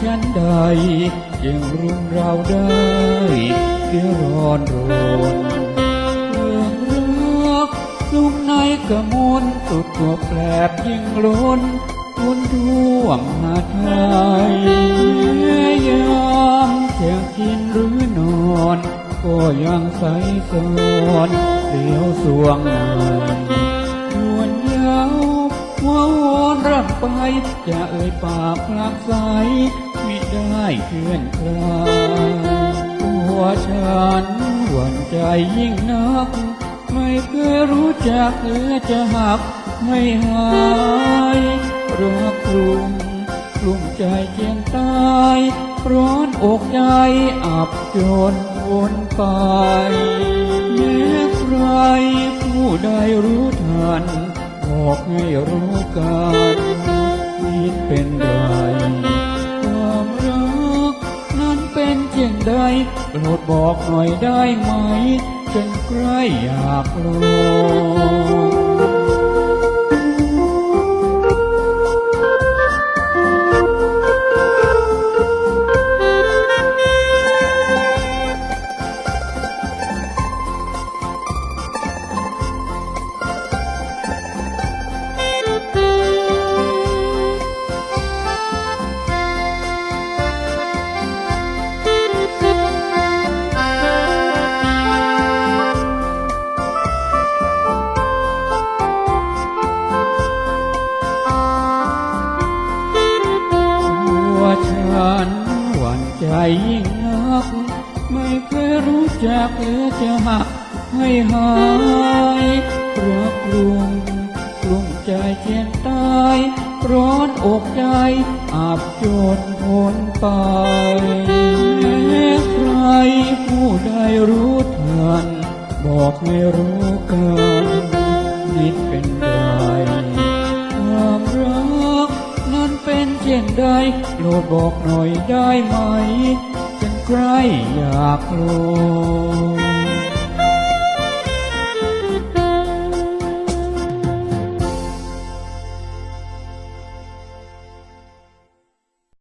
ฉันใดยังรุมเราได้เดือดร้อนรนเรื่องรักลุมในกระมวลสุดตัวแปลยิ่งล้นคุณท่วมหาไทยยามเที่ยงกินหรือนอน ก็ยังใสสอนเดียวสวงในน จะเอ่ยปากพลักใสมิได้เคลื่อนคลายตัวฉันหวั่นใจยิ่งนัก ไม่เคยรู้จักเอือจะหักไม่หายรักกลุ่มกลุ่มใจเจียนตายร้อนอกใจอับจนวนไปแม้ใครผู้ใดรู้ทันบอกให้รู้กัน ดเป็นไรความรักนั้นเป็นเช่นใดโปรดบอกหน่อยได้ไหม จนใกล้อยากลอง ยิ่งนัก ไม่เคยรู้จักหรือจะหักให้หายรักลุงกลุ่มใจเจียนตาย ร้อนอกใจ อาบจนพ้นไปแม้ใครผู้ใดรู้ทัน บอกไม่รู้กันนิดเป็น ช่นใดโปรดบอกหน่อยได้ไหมฉันใกลอยากรู้